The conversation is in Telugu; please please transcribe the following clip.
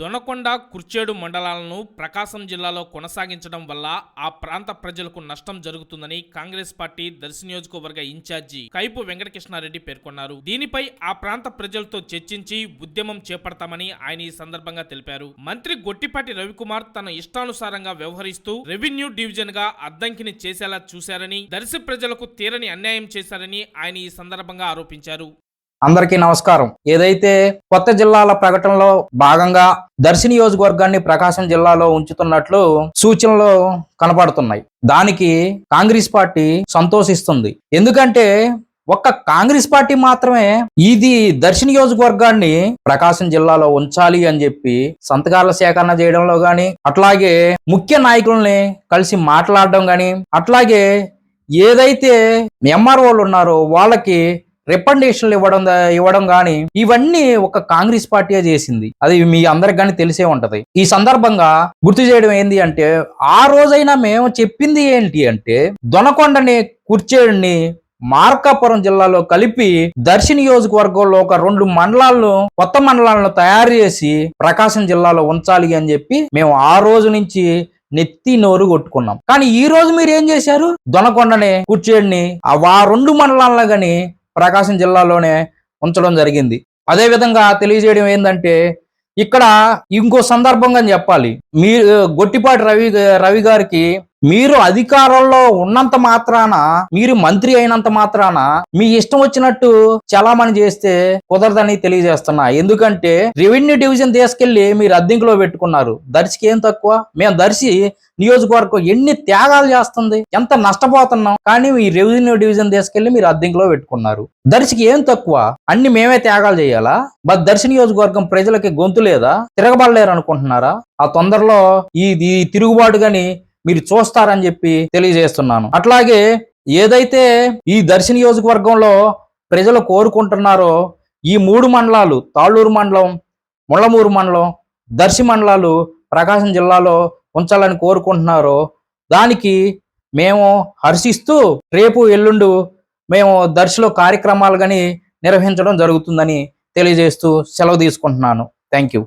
దొనకొండ కుర్చేడు మండలాలను ప్రకాశం జిల్లాలో కొనసాగించడం వల్ల ఆ ప్రాంత ప్రజలకు నష్టం జరుగుతుందని కాంగ్రెస్ పార్టీ దర్శి నియోజకవర్గ ఇన్ఛార్జి కైపు వెంకటకృష్ణారెడ్డి పేర్కొన్నారు. దీనిపై ఆ ప్రాంత ప్రజలతో చర్చించి ఉద్యమం చేపడతామని ఆయన ఈ సందర్భంగా తెలిపారు. మంత్రి గొట్టిపాటి రవికుమార్ తన ఇష్టానుసారంగా వ్యవహరిస్తూ రెవెన్యూ డివిజన్గా అద్దంకిని చేసేలా చూశారని దర్శి ప్రజలకు తీరని అన్యాయం చేశారని ఆయన ఈ సందర్భంగా ఆరోపించారు. అందరికీ నమస్కారం. ఏదైతే కొత్త జిల్లాల ప్రకటనలో భాగంగా దర్శి నియోజకవర్గాన్ని ప్రకాశం జిల్లాలో ఉంచుతున్నట్లు సూచనలు కనపడుతున్నాయి. దానికి కాంగ్రెస్ పార్టీ సంతోషిస్తుంది. ఎందుకంటే ఒక్క కాంగ్రెస్ పార్టీ మాత్రమే ఇది దర్శి నియోజకవర్గాన్ని ప్రకాశం జిల్లాలో ఉంచాలి అని చెప్పి సంతకాల సేకరణ చేయడంలో గాని అట్లాగే ముఖ్య నాయకుల్ని కలిసి మాట్లాడడం గాని అట్లాగే ఏదైతే ఎంఆర్ఓలు ఉన్నారో వాళ్ళకి రికమెండేషన్లు ఇవ్వడం ఇవ్వడం కానీ ఇవన్నీ ఒక కాంగ్రెస్ పార్టీ చేసింది. అది మీ అందరికి కానీ తెలిసే ఉంటది. ఈ సందర్భంగా గుర్తు చేయడం ఏంటి అంటే ఆ రోజైనా మేము చెప్పింది ఏంటి అంటే దొనకొండని కుర్చేడిని మార్కాపురం జిల్లాలో కలిపి దర్శి నియోజకవర్గంలో ఒక రెండు మండలాలను కొత్త మండలాలను తయారు చేసి ప్రకాశం జిల్లాలో ఉంచాలి అని చెప్పి మేము ఆ రోజు నుంచి నెత్తి నోరు కొట్టుకున్నాం. కానీ ఈ రోజు మీరు ఏం చేశారు? దొనకొండని కూర్చేడిని ఆ రెండు మండలాలను గాని ప్రకాశం జిల్లాలోనే ఉంచడం జరిగింది. అదే విధంగా తెలియజేయడం ఏంటంటే ఇక్కడ ఇంకో సందర్భంగా చెప్పాలి. మీరు గొట్టిపాటి రవి రవి గారికి మీరు అధికారంలో ఉన్నంత మాత్రాన మీరు మంత్రి అయినంత మాత్రాన మీ ఇష్టం వచ్చినట్టు చలామణి చేస్తే కుదరదని తెలియజేస్తున్నా. ఎందుకంటే రెవెన్యూ డివిజన్ తీసుకెళ్ళి మీరు అద్దెంకులో పెట్టుకున్నారు. దర్శికి ఏం తక్కువ? మేము దర్శి నియోజకవర్గం ఎన్ని త్యాగాలు చేస్తుంది ఎంత నష్టపోతున్నాం కానీ ఈ రెవెన్యూ డివిజన్ తీసుకెళ్ళి మీరు అద్దెంకులో పెట్టుకున్నారు. దర్శికి ఏం తక్కువ? అన్ని మేమే త్యాగాలు చేయాలా? బట్ దర్శి నియోజకవర్గం ప్రజలకి గొంతు లేదా? తిరగబడలేరు అనుకుంటున్నారా ఆ తొందరలో ఈ తిరుగుబాటు గాని మీరు చూస్తారని చెప్పి తెలియజేస్తున్నాను. అట్లాగే ఏదైతే ఈ దర్శి నియోజకవర్గంలో ప్రజలు కోరుకుంటున్నారో ఈ మూడు మండలాలు తాళ్ళూరు మండలం ముళ్ళమూరు మండలం దర్శి మండలాలు ప్రకాశం జిల్లాలో ఉంచాలని కోరుకుంటున్నారో దానికి మేము హర్షిస్తూ రేపు ఎల్లుండు మేము దర్శిలో కార్యక్రమాలు కానీ నిర్వహించడం జరుగుతుందని తెలియజేస్తూ సెలవు తీసుకుంటున్నాను. Thank you